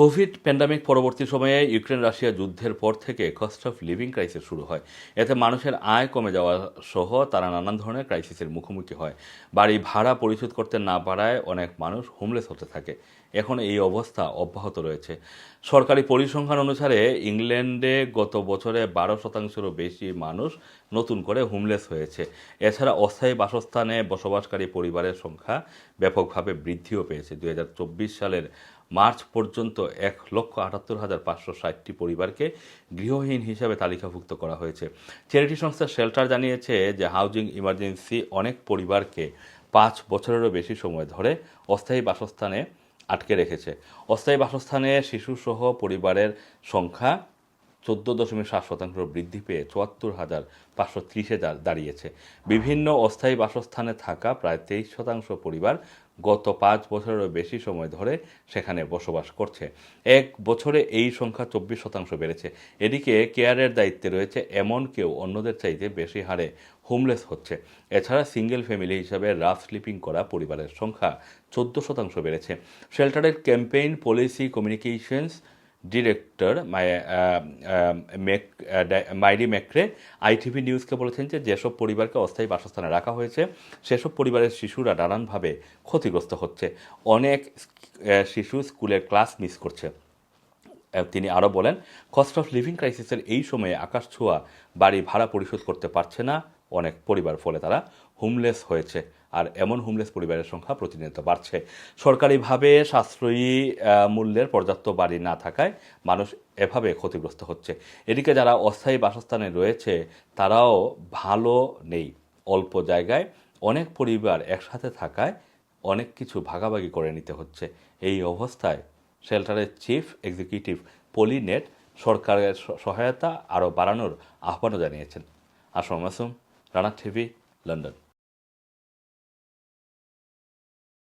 Covid pandemic পরবর্তী সময়ে Ukraine Russia যুদ্ধের পর থেকে কস্ট অফ লিভিং ক্রাইসিস শুরু হয়। এতে মানুষের আয় কমে যাওয়া সহ তারা নানান ধরনের ক্রাইসিসের মুখোমুখি হয়। বাড়ি ভাড়া পরিশোধ করতে না পারায় অনেক মানুষ হোমলেস হতে থাকে। এখন এই অবস্থা অব্যাহত রয়েছে। সরকারি পরিসংখ্যান অনুসারে ইংল্যান্ডে গত বছরে বারো শতাংশেরও বেশি মানুষ নতুন করে হোমলেস হয়েছে। এছাড়া অস্থায়ী বাসস্থানে বসবাসকারী পরিবারের সংখ্যা ব্যাপকভাবে বৃদ্ধিও পেয়েছে। দু হাজার চব্বিশ সালের মার্চ পর্যন্ত এক লক্ষ আটাত্তর হাজার পাঁচশো ষাটটি পরিবারকে গৃহহীন হিসাবে তালিকাভুক্ত করা হয়েছে। চ্যারিটি সংস্থা শেল্টার জানিয়েছে যে হাউজিং ইমার্জেন্সি অনেক পরিবারকে পাঁচ বছরেরও বেশি সময় ধরে অস্থায়ী বাসস্থানে আটকে রেখেছে। অস্থায়ী বাসস্থানে শিশুসহ পরিবারের সংখ্যা চোদ্দ দশমিক সাত শতাংশ বৃদ্ধি পেয়ে চুয়াত্তর হাজার পাঁচশো ত্রিশে দাঁড়িয়েছে। বিভিন্ন অস্থায়ী বাসস্থানে থাকা প্রায় তেইশ শতাংশ পরিবার গত পাঁচ বছরেরও বেশি সময় ধরে সেখানে বসবাস করছে। এক বছরে এই সংখ্যা চব্বিশ শতাংশ বেড়েছে। এদিকে কেয়ারের দায়িত্বে রয়েছে এমন কেউ, অন্যদের চাইতে বেশি হারে হোমলেস হচ্ছে। এছাড়া সিঙ্গেল ফ্যামিলি হিসাবে রাফ স্লিপিং করা পরিবারের সংখ্যা চোদ্দ শতাংশ বেড়েছে। শেল্টারের campaign, policy, communications director Mairi McRae ITV নিউজকে বলেছেন যে যেসব পরিবারকে অস্থায়ী বাসস্থানে রাখা হয়েছে, সেসব পরিবারের শিশুরা নানানভাবে ক্ষতিগ্রস্ত হচ্ছে। অনেক শিশু স্কুলের ক্লাস মিস করছে। তিনি আরও বলেন, কস্ট অফ লিভিং ক্রাইসিসের এই সময়ে আকাশ ছোঁয়া বাড়ি ভাড়া পরিশোধ করতে পারছে না। অনেক পরিবার, ফলে তারা হোমলেস হয়েছে। আর এমন হোমলেস পরিবারের সংখ্যা প্রতিনিয়ত বাড়ছে। সরকারিভাবে সাশ্রয়ী মূল্যের পর্যাপ্ত বাড়ি না থাকায় মানুষ এভাবে ক্ষতিগ্রস্ত হচ্ছে। এদিকে যারা অস্থায়ী বাসস্থানে রয়েছে, তারাও ভালো নেই। অল্প জায়গায় অনেক পরিবার একসাথে থাকায় অনেক কিছু ভাগাভাগি করে নিতে হচ্ছে। এই অবস্থায় শেল্টারের চিফ এক্সিকিউটিভ পলিনেট সরকারের সহায়তা আরও বাড়ানোর আহ্বানও জানিয়েছেন। Assam Masum Rana TV, London.